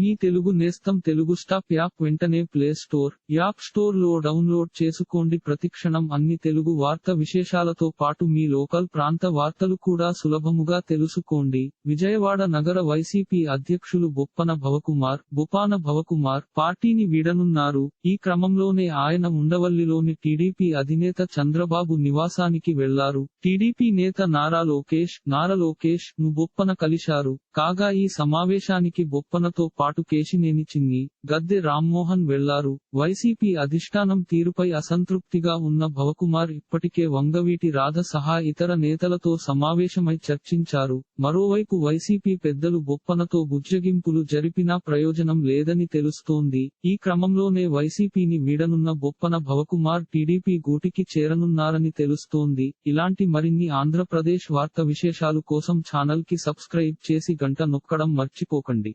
మీ తెలుగు నేస్తం Telugu stop app వెంటనే play store app స్టోర్లో డౌన్లోడ్ చేసుకోండి. ప్రతిక్షణం అన్ని తెలుగు వార్త విశేషాలతో పాటు మీ లోకల్ ప్రాంత వార్తలు కూడా సులభముగా తెలుసుకోండి. విజయవాడ నగర వైసీపీ అధ్యక్షులు బొప్పన భవకుమార్ బొపాన భవకుమార్ పార్టీని వీడనున్నారు. ఈ క్రమంలోనే ఆయన ఉండవల్లిలోని టీడీపీ అధినేత చంద్రబాబు నివాసానికి వెళ్ళారు. టీడీపీ నేత నారా లోకేష్ నారా లోకేష్ను బొప్పన కలిశారు. కాగా ఈ సమావేశానికి బొప్పనతో పాటు కేశినేని చిన్ని గద్దె రామ్మోహన్ వెళ్ళారు. వైసీపీ అధిష్టానం తీరుపై అసంతృప్తిగా ఉన్న భవకుమార్ ఇప్పటికే వంగవీటి రాధ సహా ఇతర నేతలతో సమావేశమై చర్చించారు. మరోవైపు వైసీపీ పెద్దలు బొప్పనతో బుజ్జగింపులు జరిపినా ప్రయోజనం లేదని తెలుస్తోంది. ఈ క్రమంలోనే వైసీపీని వీడనున్న బొప్పన భవకుమార్ టీడీపీ గూటికి చేరనున్నారని తెలుస్తోంది. ఇలాంటి మరిన్ని ఆంధ్రప్రదేశ్ వార్త విశేషాలు కోసం ఛానల్కి సబ్స్క్రైబ్ చేసి గంట నొక్కడం మర్చిపోకండి.